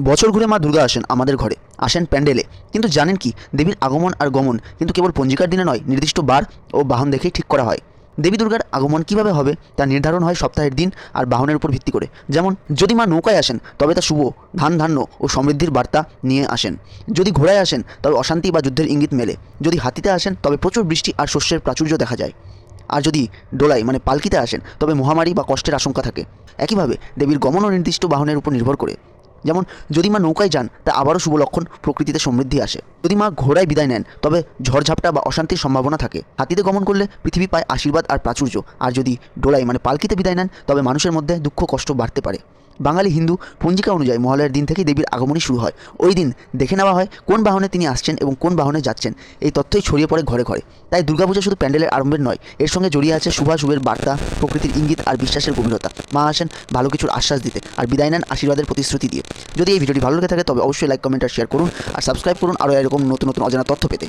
বছর ঘুরে মা দুর্গা আসেন আমাদের ঘরে। আসেন প্যান্ডেলে। কিন্তু জানেন কি? দেবীর আগমন আর গমন কিন্তু কেবল পঞ্জিকার দিনে নয়, নির্দিষ্ট বার ও বাহন দেখেই ঠিক করা হয়। দেবী দুর্গার আগমন কীভাবে হবে তা নির্ধারণ হয় সপ্তাহের দিন আর বাহনের উপর ভিত্তি করে। যেমন, যদি মা নৌকায় আসেন, তবে তা শুভ, ধান ধান্য ও সমৃদ্ধির বার্তা নিয়ে আসেন। যদি ঘোড়ায় আসেন, তবে অশান্তি বা যুদ্ধের ইঙ্গিত মেলে। যদি হাতিতে আসেন, তবে প্রচুর বৃষ্টি আর শস্যের প্রাচুর্য দেখা যায়। আর যদি ডোলাই মানে পালকিতে আসেন, তবে মহামারী বা কষ্টের আশঙ্কা থাকে। একইভাবে দেবীর গমনও নির্দিষ্ট বাহনের উপর নির্ভর করে। যেমন, যদি মা নৌকায় যান, তা আবারও শুভ লক্ষণ প্রকৃতিতে সমৃদ্ধি আসে। যদি মা ঘোড়ায় বিদায় নেন, তবে ঝড়ঝাপটা বা অশান্তির সম্ভাবনা থাকে। হাতিতে গমন করলে পৃথিবী পায় আশীর্বাদ আর প্রাচুর্য। আর যদি ডোলাই মানে পালকিতে বিদায় নেন, তবে মানুষের মধ্যে দুঃখ কষ্ট বাড়তে পারে। বাঙালি হিন্দু পঞ্জিকা অনুযায়ী মহালয়ের দিন থেকেই দেবীর আগমনই শুরু হয়। ওই দিন দেখে নেওয়া হয় কোন বাহনে তিনি আসছেন এবং কোন বাহনে যাচ্ছেন। এই তথ্যই ছড়িয়ে পড়ে ঘরে ঘরে। তাই দুর্গাপূজা শুধু প্যান্ডেলের আরম্ভের নয়, এর সঙ্গে জড়িয়ে আছে শুভাশুভের বার্তা, প্রকৃতির ইঙ্গিত আর বিশ্বাসের গভীরতা। মা আসেন ভালো কিছুর আশ্বাস দিতে আর বিদায় নেন আশীর্বাদের প্রতিশ্রুতি দিয়ে। যদি এই ভিডিওটি ভালো লেগে থাকে, তবে অবশ্যই লাইক কমেন্ট আর শেয়ার করুন। আর সাবস্ক্রাইব করুন আরও এরকম নতুন নতুন অজানা তথ্য পেতে।